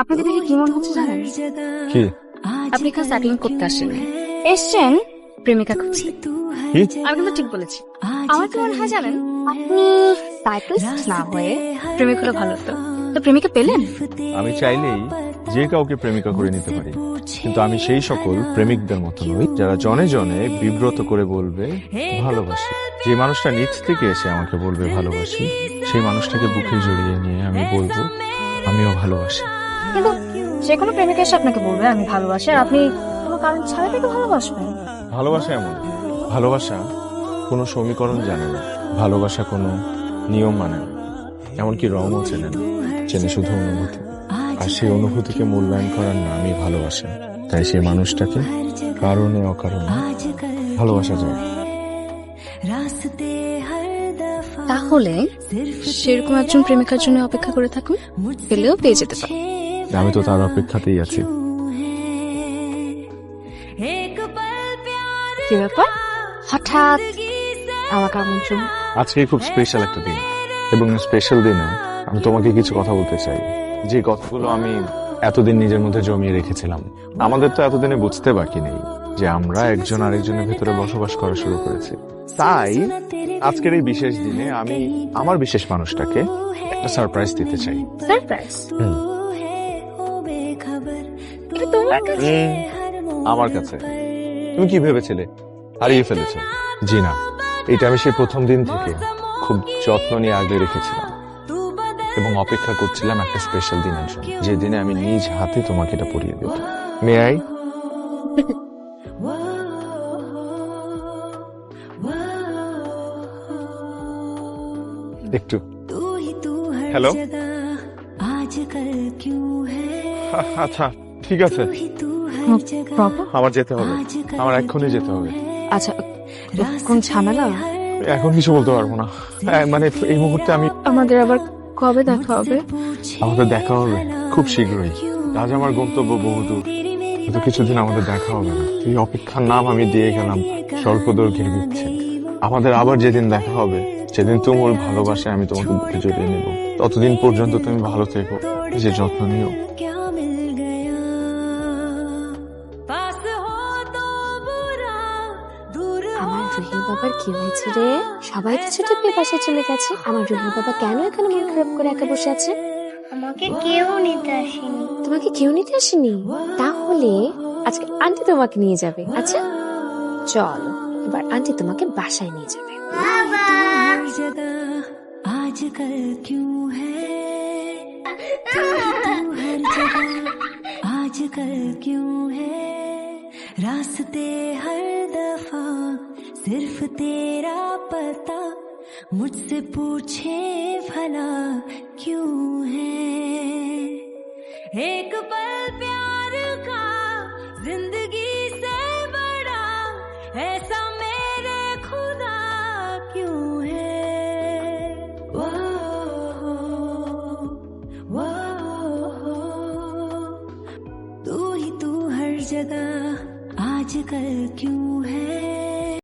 আপনাকে দেখে কি মনে হচ্ছে জানেন? কি? আপনি এখানে সেটেলিং করতে আসেন। এসছেন প্রেমিকা খুঁজছি। আমি কিন্তু ঠিক বলেছি। আমার কি মনে হয় জানেন? আপনি সাইক্লিস্ট না হয়ে প্রেমিক হলে ভালো হতো। তো প্রেমিকা পেলেন? আমি চাইলেই যে কাউকে প্রেমিকা করে নিতে পারি। কিন্তু আমি সেই সকল প্রেমিকদের মতো নই যারা জনে জনে বিব্রত করে বলবে ভালোবাসি। যে মানুষটা নিচ থেকে এসে আমাকে বলবে ভালোবাসি সেই মানুষটাকে বুকে জড়িয়ে নিয়ে আমি বলব আমিও ভালোবাসি। কিন্তু যে কোনো প্রেমিকা এসে আপনাকে বলবে আমি ভালোবাসি আর আপনি কোনো কারণ ছাড়া তাকে ভালোবাসবেন। ভালোবাসা এমন। ভালোবাসা কোনো সমীকরণ জানে না। ভালোবাসা কোনো নিয়ম মানে না। এমনকি রঙও চেনে না। চেনে শুধু অনুভূতি। আর সেই অনুভূতিকে মূল্যায়ন করার নামই ভালোবাসা। তাই সেই মানুষটাকে কারণে অকারণে ভালোবাসা যায়। তাহলে সেরকম একজন প্রেমিকার জন্য অপেক্ষা করে থাকুন। পেলেও পেয়ে যেতে পারেন। আমি তো তার অপেক্ষাতেই আছি। কি ব্যাপার? হঠাৎ আমাকে আমন্ত্রণ। আজকে খুব স্পেশাল একটা দিন। এবং স্পেশাল দিনে আমি তোমাকে কিছু কথা বলতে চাই। যে কথাগুলো আমি এতদিন নিজের মধ্যে জমিয়ে রেখেছিলাম। আমাদের তো এতদিনে বুঝতে বাকি নেই যে আমরা একজন আরেকজনের ভেতরে বসবাস করা শুরু করেছি। তাই আজকের এই বিশেষ দিনে আমি আমার বিশেষ মানুষটাকে একটা সারপ্রাইজ দিতে চাই। সারপ্রাইজ তোমার কাছে আমার কাছে। তুমি কি ভেবেছিলে? হারিয়ে ফেলেছো। জি না। এটা আমি সেই প্রথম দিন থেকে খুব যত্ন নিয়ে আগলে রেখেছিলাম। এবং অপেক্ষা করছিলাম একটা স্পেশাল দিনের জন্য। যে দিনে আমি নিজ হাতে তোমাকে এটা পরিয়ে দেব। মে আই একটু। হ্যালো আচ্ছা। ঠিক আছে। বাবা? আমার যেতে হবে। আমার এক্ষুনি যেতে হবে। আচ্ছা কোন ঝামেলা? এখন কিছু বলতে পারব না। মানে এই মুহূর্তে আমি আমাদের আবার কবে দেখা হবে? আমাদের দেখা হবে খুব শীঘ্রই। আজ আমার গন্তব্য বহুদূর। কিন্তু কিছুদিন আমাদের দেখা হবে না। এই অপেক্ষার নাম আমি দিয়ে গেলাম স্বল্প দৈর্ঘ্যের বিচ্ছে আমাদের আবার যেদিন দেখা হবে সেদিন তোমার ভালোবাসে আমি তোমাকে বুকে জড়িয়ে নেব। ততদিন পর্যন্ত তুমি ভালো থেকো যে যত্ন নিও। বাবার কি হয়েছে রে? সবাই তো পেয়ে বাসায় চলে গেছে। আমার বাবা কেন এখানে মন খারাপ করে একা বসে আছে? আমাকে কেউ নিতে আসেনি। তোমাকে কেউ নিতে আসেনি? তাহলে আজকে আন্টি তোমাকে নিয়ে যাবে। আচ্ছা এবার আন্টি তোমাকে বাসায় নিয়ে যাবে। আজকাল কিউ আজকাল কিউ রাস্তে হর দফা सिर्फ़ तेरा पता, मुझसे पूछे भला क्यों है? एक पल प्यार का ज़िंदगी से बड़ा, ऐसा मेरे खुदा क्यों है? वो वो तू ही तू हर जगह आजकल क्यों है?